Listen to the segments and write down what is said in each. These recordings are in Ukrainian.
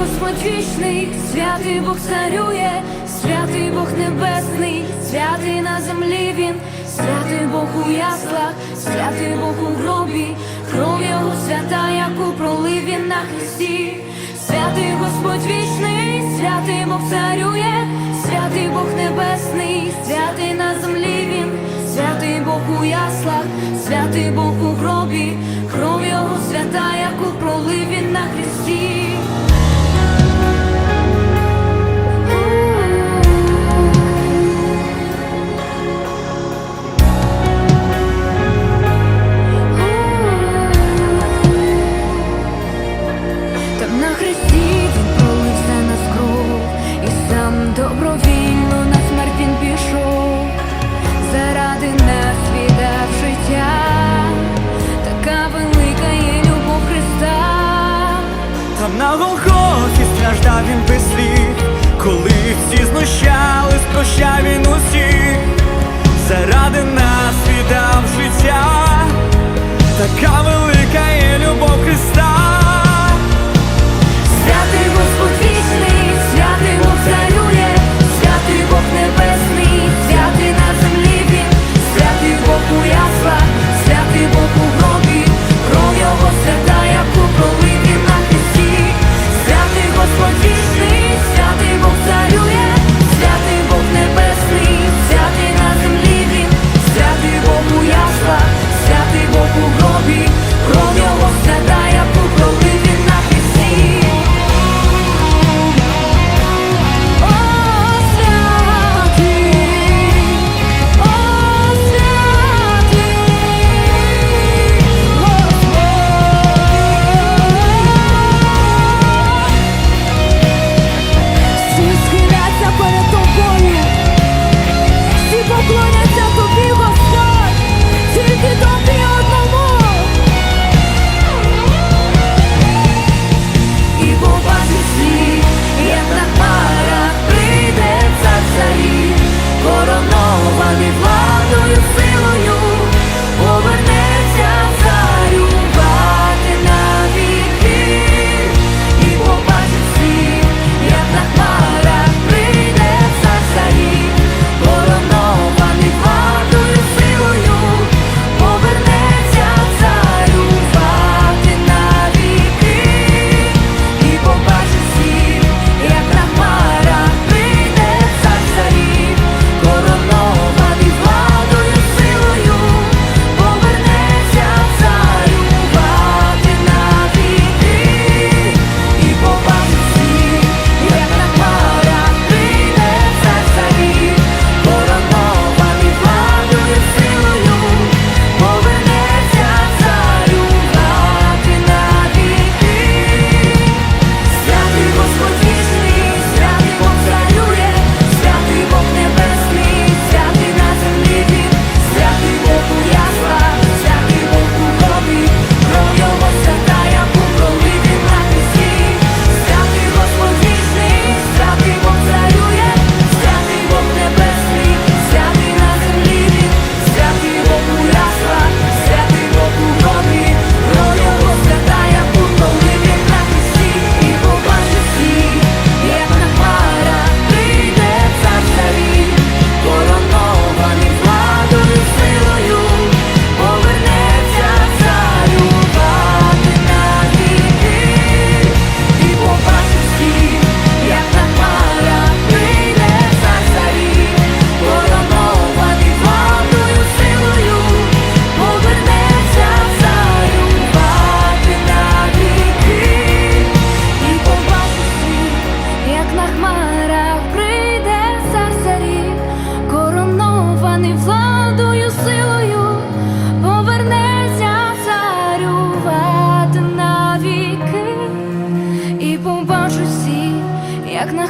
Господь вічний, святий Бог царює, святий Бог небесний, святий на землі він, святий Бог у яслах, святий Бог у гробі, кров його свята, яку пролив він на хресті, святий Господь вічний, святий Бог царює, святий Бог небесний, святий на землі він, святий Бог у яслах, святий Бог у гробі, кров його свята, яку пролив він на хресті. На Голгофі страждав він без слів, коли всі знущались, прощав він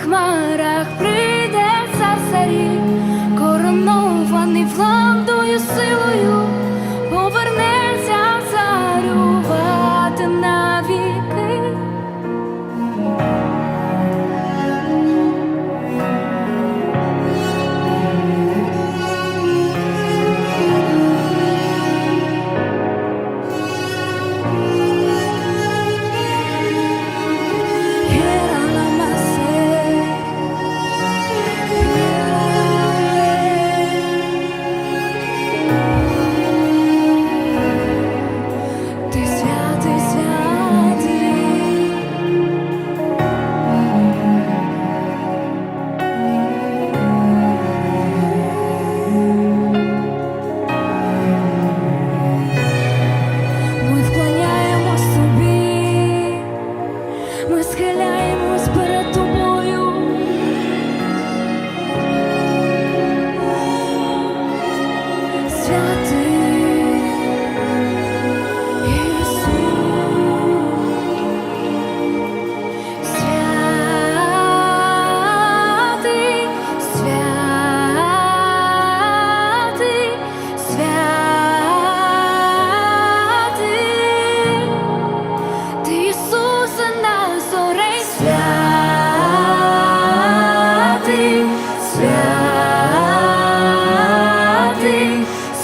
хмара.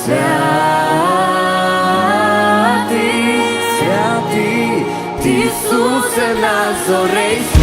Святий, святий, Ісусе, на зорей.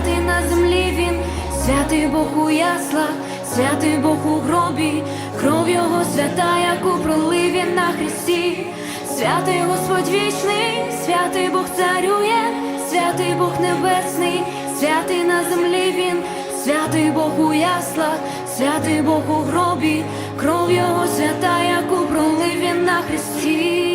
Святий на землі він, святий Бог у яслах, святий Бог у гробі, кров його свята, яку пролив він на хресті. Святий Господь вічний, святий Бог царює, святий Бог небесний, святий на землі він, святий Бог у яслах, святий Бог у гробі, кров його свята, яку пролив він на хресті.